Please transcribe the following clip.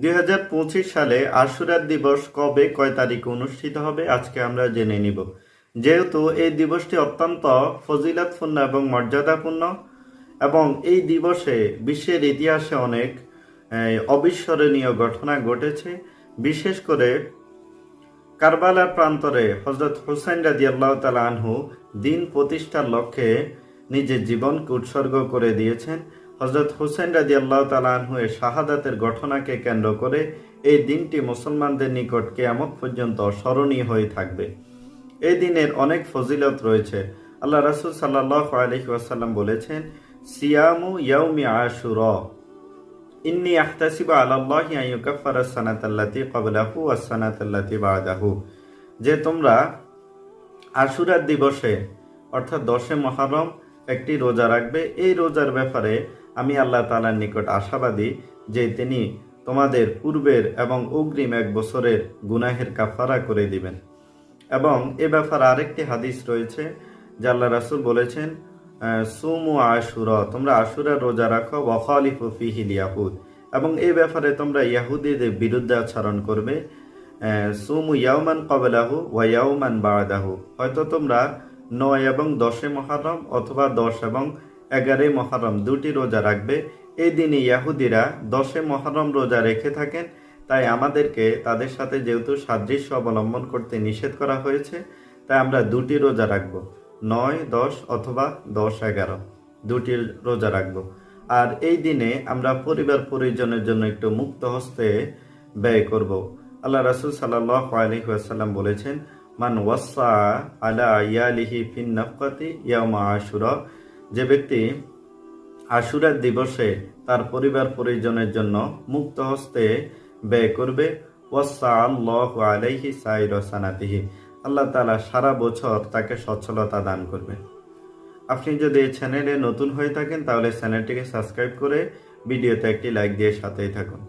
দুই হাজার পঁচিশ সালে আশুরার দিবস কবে, কয় তারিখে অনুষ্ঠিত হবে, আজকে আমরা জেনে নিব। যেহেতু এই দিবসটি অত্যন্ত ফজিলতপূর্ণ এবং মর্যাদাপূর্ণ, এবং এই দিবসে বিশ্বের ইতিহাসে অনেক অবিস্মরণীয় ঘটনা ঘটেছে। বিশেষ করে কারবালার প্রান্তরে হজরত হুসাইন রাজি আল্লাহ তালা আনহু দিন প্রতিষ্ঠার লক্ষ্যে নিজের জীবনকে উৎসর্গ করে দিয়েছেন। হজরত হুসাইন রাজি আল্লাহ তালা আনহু এর শাহাদাতের ঘটনাকে কেন্দ্র করে এই দিনটি মুসলমানদের নিকট কেয়ামত পর্যন্ত স্মরণীয় হয়ে থাকবে। এই দিনের অনেক ফজিলত রয়েছে। আল্লাহ রাসুল সাল্লাহ আলহি বলেছেন, সিয়ামু ইয়াউমি আশুর। ইন্নি আহতাসিবা আলাল্লাহি আন ইউকাফফারা সানাতাল্লাতি ক্বাবলাহু ওয়াস সানাতাল্লাতি বাদাহু। যে তোমরা আশুরার দিবসে, অর্থাৎ দশে মহরম একটি রোজা রাখবে। এই রোজার ব্যাপারে আমি আল্লাহ তালার নিকট আশাবাদী যে তিনি তোমাদের পূর্বের এবং অগ্রিম এক বছরের গুনাহের কাফারা করে দিবেন। এবং এ ব্যাপারে আরেকটি হাদিস রয়েছে, যে আল্লাহ রাসুল বলেছেন সুমু আশুরা তোমরা আশুরা রোজা রাখো, ওয়াখালিফু ফিহিল ইয়াহুদ এবং এ ব্যাপারে তোমরা ইয়াহুদীদের বিরুদ্ধে আচরণ করবে সুমু ইয়াউমান কবলাহু ওয়া ইয়াউমান বাদাহু হয়তো তোমরা নয় এবং দশে মহরম অথবা দশ এবং এগারোই মহারম দুটি রোজা রাখবে। এই দিনে ইয়াহুদিরা দশে মহরম রোজা রেখে থাকেন। তাই আমাদেরকে তাদের সাথে যেহেতু সাদৃশ্য অবলম্বন করতে নিষেধ করা হয়েছে, তাই আমরা দুটি রোজা রাখব। নয়, দশ অথবা দশ, এগারো। দুটি রোজা রাখব। আর এই দিনে আমরা পরিবার পরিজনের জন্য একটু মুক্ত হস্তে ব্যয় করব। আল্লাহ রাসুল সাল্লাহ আলহিহাসাল্লাম বলেছেন মান ওয়াসা আলা ইয়ালিহি ফিন নফকাতি ইয়ামা আশুরা। যে ব্যক্তি আশুরার দিবসে তার পরিবার পরিজনের জন্য মুক্ত হস্তে ব্যয় করবে, ওয়াসা আল্লাহ আলাইহি সাইর সানাতিহি। আল্লাহ তালা সারা বছর তাকে সচ্ছলতা দান করবে। আপনি যদি এই চ্যানেলে নতুন হয়ে থাকেন, তাহলে চ্যানেলটিকে সাবস্ক্রাইব করে ভিডিওতে একটি লাইক দিয়ে সাথেই থাকুন।